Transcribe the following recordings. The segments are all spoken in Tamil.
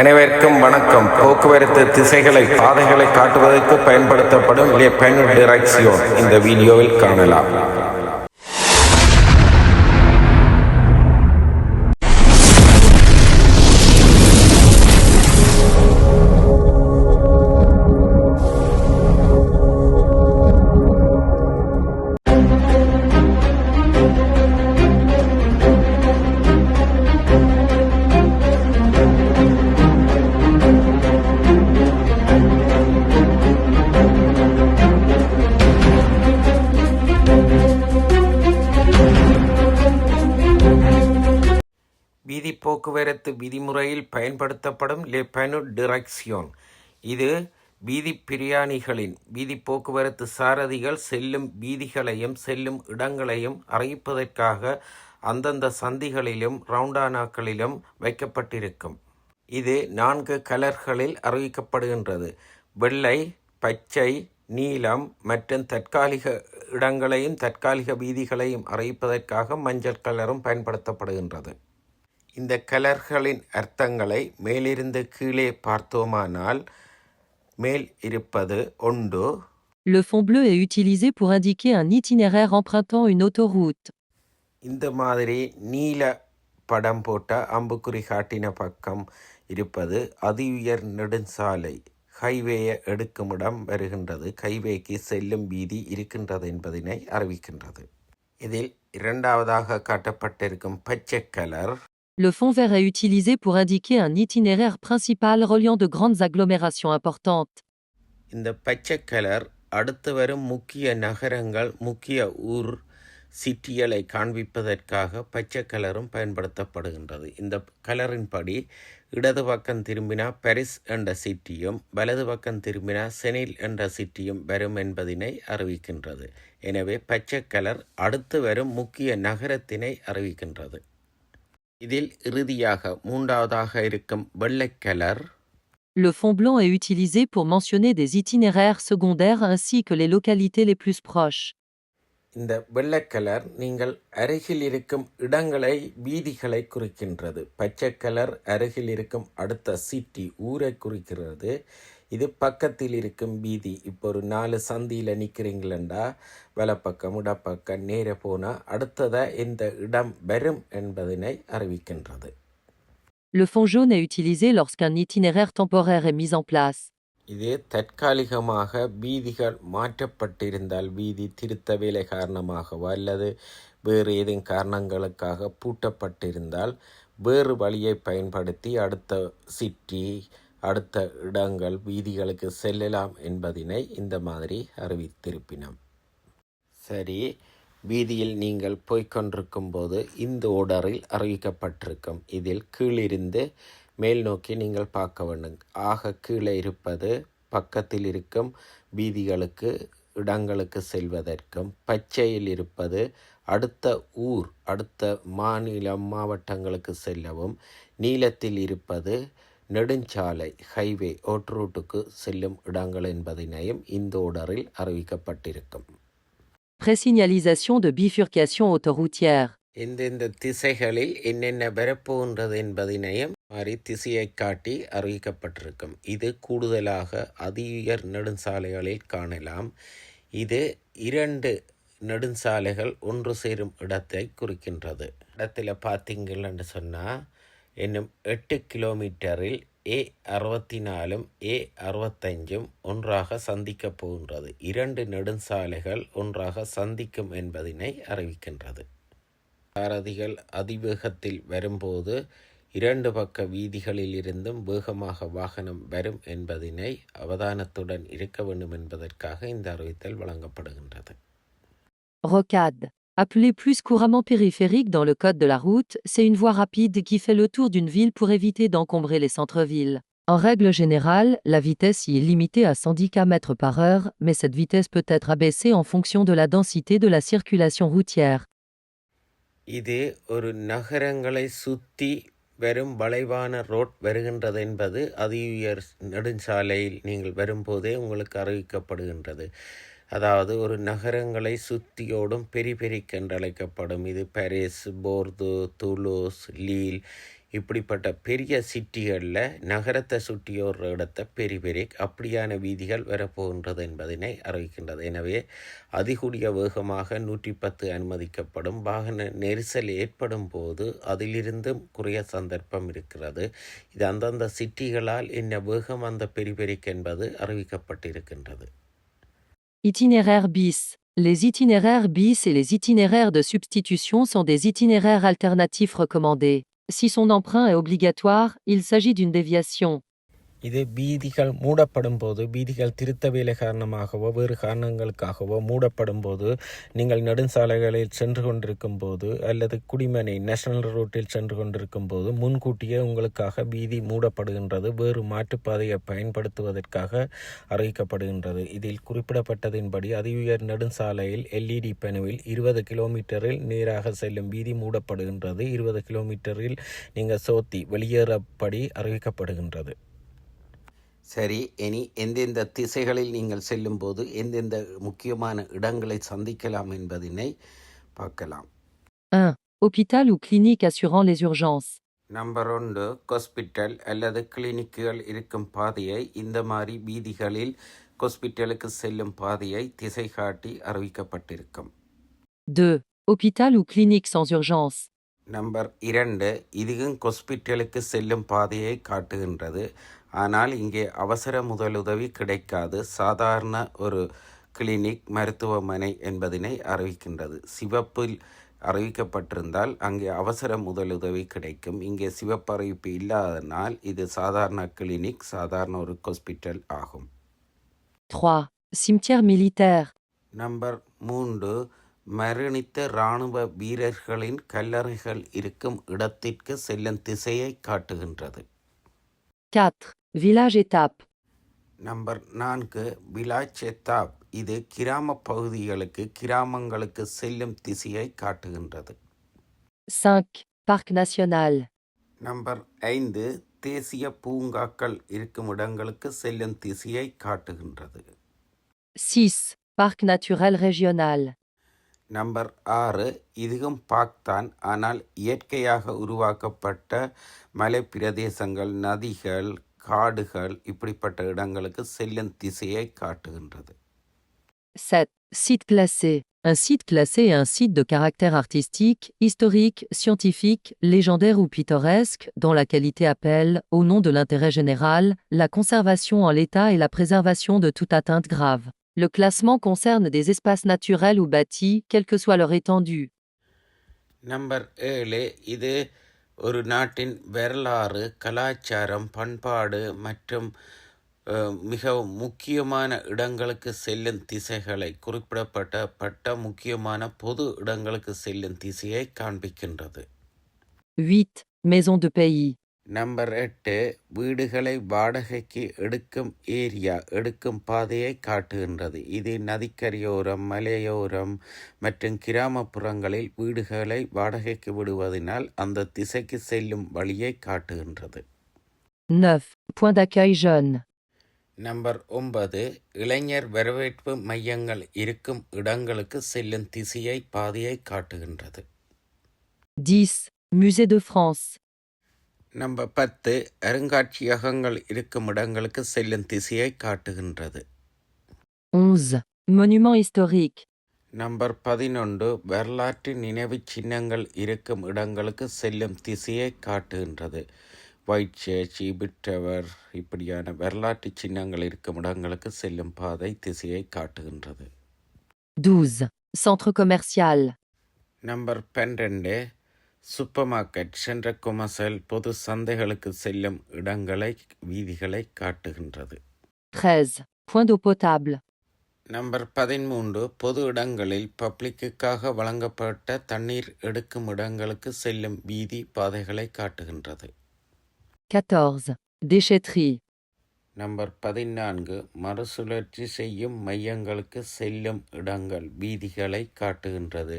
அனைவருக்கும் வணக்கம். போக்குவரத்து திசைகளை பாதைகளை காட்டுவதற்கு பயன்படுத்தப்படும் Le Panneau Direction இந்த வீடியோவில் காணலாம். போக்குவரத்து விதிமுறையில் பயன்படுத்தப்படும் லெபனு Panneau இது வீதி பிரியாணிகளின் வீதி போக்குவரத்து சாரதிகள் செல்லும் வீதிகளையும் செல்லும் இடங்களையும் அறிவிப்பதற்காக அந்தந்த சந்திகளிலும் ரவுண்டானாக்களிலும் வைக்கப்பட்டிருக்கும். இது நான்கு கலர்களில் அறிவிக்கப்படுகின்றது. வெள்ளை பச்சை நீலம் மற்றும் தற்காலிக இடங்களையும் தற்காலிக வீதிகளையும் அறிவிப்பதற்காக மஞ்சள் கலரும் பயன்படுத்தப்படுகின்றது. இந்த கலர்களின் அர்த்தங்களை மேலிருந்து கீழே பார்த்தோமானால் மேல் இருப்பது ஒன்று Le fond bleu est utilisé pour indiquer un itinéraire empruntant une autoroute. இந்த மாதிரி நீல படம் போட்ட அம்புக்குறி காட்டின பக்கம் இருப்பது அதி உயர் நெடுஞ்சாலை. ஹைவேயை எடுக்கும் இடம் வருகின்றது. ஹைவேக்கு செல்லும் வீதி இருக்கின்றது என்பதனை அறிவிக்கின்றது. இதில் இரண்டாவதாக காட்டப்பட்டிருக்கும் பச்சை colour. Le fond vert est utilisé pour indiquer un itinéraire principal reliant de grandes agglomérations importantes. இந்த பச்சை கலர் அடுத்து வரும் முக்கிய நகரங்கள் முக்கிய ஊர் சிட்டிகளை காண்பிப்பதற்காக பச்சை கலரும் பயன்படுத்தப்படுகின்றது. இந்த கலரின்படி இடது பக்கம் திரும்பினா பாரிஸ் என்ற சிட்டியும் வலது பக்கம் திரும்பினா செனில் என்ற சிட்டியும் வரும் என்பதினை அறிவிக்கின்றது. எனவே பச்சை கலர் அடுத்து வரும் முக்கிய நகரத்தினை அறிவிக்கின்றது. இதில் இறுதியாக மூன்றாவதாக இருக்கும் வெள்ளை colour Le fond blanc est utilisé pour mentionner des itinéraires secondaires ainsi que les localités les plus proches. இந்த வெள்ளை கலர் நீங்கள் அருகில் இருக்கும் இடங்களை வீதிகளை குறிக்கின்றது பச்சை கலர் அருகில் இருக்கும் அடுத்த சிட்டி ஊரை குறிக்கிறது இது பக்கத்தில் இருக்கும் வீதி. இப்போ ஒரு நாலு சந்தியில் நிற்கிறீங்களா வலப்பக்கம் இடப்பக்கம் நேர போனால் அடுத்ததாக இந்த இடம் வரும் என்பதனை அறிவிக்கின்றது. Le fond jaune est utilisé lorsqu'un itinéraire temporaire est mis en place. இது தற்காலிகமாக வீதிகள் மாற்றப்பட்டிருந்தால் வீதி திருத்த வேலை காரணமாகவோ அல்லது வேறு ஏதேனும் காரணங்களுக்காக பூட்டப்பட்டிருந்தால் வேறு வழியை பயன்படுத்தி அடுத்த சிட்டி அடுத்த இடங்கள் வீதிகளுக்கு செல்லலாம் என்பதினை இந்த மாதிரி அறிவித்திருப்பினோம். சரி வீதியில் நீங்கள் போய்கொண்டிருக்கும் போது இந்த ஓடரில் அறிவிக்கப்பட்டிருக்கும். இதில் கீழிருந்து மேல் நோக்கி நீங்கள் பார்க்க வேண்டும். ஆக கீழே இருப்பது பக்கத்தில் இருக்கும் வீதிகளுக்கு இடங்களுக்கு செல்வதற்கும் பச்சையில் இருப்பது அடுத்த ஊர் அடுத்த மாநிலம் மாவட்டங்களுக்கு செல்லவும் நீலத்தில் இருப்பது நெடுஞ்சாலை ஹைவே ஓட்ரூட்டுக்கு செல்லும் இடங்கள் என்பதனையும் இந்த ஓடரில் அறிவிக்கப்பட்டிருக்கும். Présignalisation de bifurcation autoroutière. எந்தெந்த திசைகளில் என்னென்ன வரப்போகின்றது என்பதனையும் மாதிரி திசையை காட்டி அறிவிக்கப்பட்டிருக்கும். இது கூடுதலாக அதிஉயர் நெடுஞ்சாலைகளில் காணலாம். இது இரண்டு நெடுஞ்சாலைகள் ஒன்று சேரும் இடத்தை குறிக்கின்றது. இடத்துல பார்த்தீங்கன்னு சொன்னால் என்னும் எட்டு கிலோமீட்டரில் ஏ அறுபத்தி நாலும் ஏ அறுபத்தஞ்சும் ஒன்றாக சந்திக்கப் போகின்றது. இரண்டு நெடுஞ்சாலைகள் ஒன்றாக சந்திக்கும் என்பதனை அறிவிக்கின்றது. சாரதிகள் அதிவேகத்தில் வரும்போது இரண்டு பக்க வீதிகளில் இருந்தும் வேகமாக வாகனம் வரும் என்பதனை அவதானத்துடன் இருக்க வேண்டும் என்பதற்காக இந்த அறிவித்தல் வழங்கப்படுகின்றது. Rocade. Appelée plus couramment périphérique dans le code de la route, c'est une voie rapide qui fait le tour d'une ville pour éviter d'encombrer les centres-villes. En règle générale, la vitesse y est limitée à 110 km par heure, mais cette vitesse peut être abaissée en fonction de la densité de la circulation routière. இது ஒரு நகரங்களை சுற்றி வரும் வளைவான ரோட் வருகின்றது என்பது அதிஉயர் நெடுஞ்சாலையில் நீங்கள் வரும்போதே உங்களுக்கு அறிவிக்கப்படுகின்றது அதாவது ஒரு நகரங்களை சுற்றியோடும் பெரிபெரிக் என்று அழைக்கப்படும் இது பாரிஸ் போர்து துலூஸ் லீல் இப்படிப்பட்ட பெரிய சிட்டிகளில் நகரத்தை சுற்றியோர் இடத்த பெரிபெரிக் அப்படியான வீதிகள் வரப்போகின்றது என்பதனை அறிவிக்கின்றது. எனவே அதிகூடிய வேகமாக நூற்றி பத்து அனுமதிக்கப்படும் வாகன நெரிசல் ஏற்படும் போது அதிலிருந்தும் குறைய சந்தர்ப்பம் இருக்கிறது. இது அந்தந்த சிட்டிகளால் என்ன வேகம் அந்த பெரிபெரிக் என்பது அறிவிக்கப்பட்டிருக்கின்றது. Itinéraire bis. Les itinéraires bis et les itinéraires de substitution sont des itinéraires alternatifs recommandés. Si son emprunt est obligatoire, il s'agit d'une déviation. இது வீதிகள் மூடப்படும் போது வீதிகள் திருத்த வேலை காரணமாகவோ வேறு காரணங்களுக்காகவோ மூடப்படும் போது நீங்கள் நெடுஞ்சாலைகளில் சென்று கொண்டிருக்கும் போது அல்லது குடிமனை நேஷனல் ரோட்டில் சென்று கொண்டிருக்கும் போது முன்கூட்டியே உங்களுக்காக வீதி மூடப்படுகின்றது வேறு மாற்றுப்பாதையை பயன்படுத்துவதற்காக அறிவிக்கப்படுகின்றது. இதில் குறிப்பிடப்பட்டதின்படி அதிஉயர் நெடுஞ்சாலையில் எல்இடி பெனுவில் இருபது கிலோமீட்டரில் நேராக செல்லும் வீதி மூடப்படுகின்றது. இருபது கிலோமீட்டரில் நீங்கள் சோத்தி வெளியேறப்படி அறிவிக்கப்படுகின்றது. சரி இனி எந்தெந்த திசைகளில் நீங்கள் செல்லும்போது எந்தெந்த முக்கியமான இடங்களை சந்திக்கலாம் என்பதனை பார்க்கலாம் 1. Hôpital ou clinique assurant les urgences. Number ஒன்று ஹாஸ்பிட்டல் அல்லது கிளினிக்குகள் இருக்கும் பாதையை இந்த மாதிரி வீதிகளில் ஹாஸ்பிட்டலுக்கு செல்லும் பாதையை திசை காட்டி அறிவிக்கப்பட்டிருக்கும் 2. Hôpital ou clinique sans urgence. Number இரண்டு இதுவும் ஹாஸ்பிட்டலுக்கு செல்லும் பாதையை காட்டுகின்றது ஆனால் இங்கே அவசர முதலுதவி கிடைக்காது. சாதாரண ஒரு கிளினிக் மருத்துவமனை என்பதனை அறிவிக்கின்றது. சிவப்பில் அறிவிக்கப்பட்டிருந்தால் அங்கே அவசர முதலுதவி கிடைக்கும். இங்கே சிவப்பு அறிவிப்பு இல்லாதனால் இது சாதாரண கிளினிக் சாதாரண ஒரு ஹாஸ்பிட்டல் ஆகும். 3. Cimetière militaire. நம்பர் மூன்று. மரணித்த இராணுவ வீரர்களின் கல்லறைகள் இருக்கும் இடத்திற்கு செல்லும் திசையை காட்டுகின்றது. 4. Village étape. நம்பர் நான்கு விலாச்செத்தாப் இது கிராம பகுதிகளுக்கு கிராமங்களுக்கு செல்லும் திசையை காட்டுகின்றது 5. Parc national. நம்பர் ஐந்து தேசிய பூங்காக்கள் இருக்கும் இடங்களுக்கு செல்லும் திசையை காட்டுகின்றது 6. Parc naturel régional. நம்பர் ஆறு இதுவும் பாக்தான் ஆனால் இயற்கையாக உருவாக்கப்பட்ட மலை பிரதேசங்கள் நதிகள் காடுகள் இப்படிப்பட்ட இடங்களுக்கு செல்லும் திசையை காட்டுகின்றது 7. Site classé. Un site classé est un site de caractère artistique, historique, scientifique, légendaire ou pittoresque, dont la qualité appelle, au nom de l'intérêt général, la conservation en l'état et la préservation de toute atteinte grave. Le classement concerne des espaces naturels ou bâtis, quelle que soit leur étendue. Number ஏழு இது ஒரு நாட்டின் வரலாறு கலாச்சாரம் பண்பாடு மற்றும் மிகவும் முக்கியமான இடங்களுக்கு செல்லும் திசைகளை குறிப்பிடப்பட்ட பட்ட முக்கியமான பொது இடங்களுக்கு செல்லும் திசையை காண்பிக்கின்றது 8. Maison de pays. நம்பர் எட்டு வீடுகளை வாடகைக்கு எடுக்கும் ஏரியா எடுக்கும் பாதையை காட்டுகின்றது இது நதிக்கரையோரம் மலையோரம் மற்றும் கிராமப்புறங்களில் வீடுகளை வாடகைக்கு விடுவதனால் அந்த திசைக்கு செல்லும் வழியை காட்டுகின்றது 9. Point d'accueil jeune. நம்பர் ஒன்பது இளைஞர் வரவேற்பு மையங்கள் இருக்கும் இடங்களுக்கு செல்லும் திசையை பாதையை காட்டுகின்றது 10. Musée de France. நம்பர் பத்து அருங்காட்சியகங்கள் இருக்கும் இடங்களுக்கு செல்லும் திசையை காட்டுகின்றது 11. Monument historique. நம்பர் பதினொன்று வரலாற்று நினைவுச் சின்னங்கள் இருக்கும் இடங்களுக்கு செல்லும் திசையை காட்டுகின்றது ஒயிட் சர்ச் இபிட்டவர் இப்படியான வரலாற்று சின்னங்கள் இருக்கும் இடங்களுக்கு செல்லும் பாதை திசையை காட்டுகின்றது 12. Centre commercial. நம்பர் பன்னிரெண்டு சூப்பர் மார்க்கெட் சென்ற கொமர்சல் பொது சந்தைகளுக்கு செல்லும் இடங்களை வீதிகளை காட்டுகின்றது 13. Point d'eau potable. நம்பர் பதிமூன்று பொது இடங்களில் பப்ளிக்குக்காக வழங்கப்பட்ட தண்ணீர் எடுக்கும் இடங்களுக்கு செல்லும் வீதி பாதைகளை காட்டுகின்றது 14. Déchetterie. நம்பர் பதினான்கு மறுசுழற்சி செய்யும் மையங்களுக்கு செல்லும் இடங்கள் வீதிகளை காட்டுகின்றது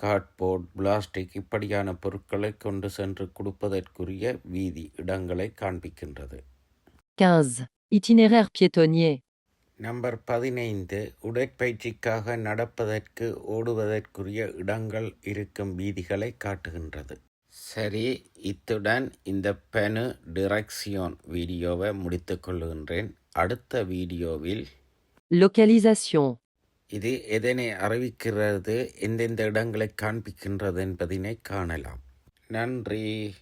கார்ட்போர்ட் பிளாஸ்டிக் இப்படியான பொருட்களை கொண்டு சென்று கொடுப்பதற்குரிய வீதி இடங்களை காண்பிக்கின்றது 15. Itinéraire piétonnier. நம்பர் பதினைந்து உடற்பயிற்சிக்காக நடப்பதற்கு ஓடுவதற்குரிய இடங்கள் இருக்கும் வீதிகளை காட்டுகின்றது சரி இத்துடன் இந்த பெனு டிரெக்ஷியோன் வீடியோவை முடித்துக் கொள்கின்றேன் அடுத்த வீடியோவில் Localisation. இது எதனை அறிவிக்கிறது எந்தெந்த இடங்களை காண்பிக்கின்றது என்பதனை காணலாம். நன்றி.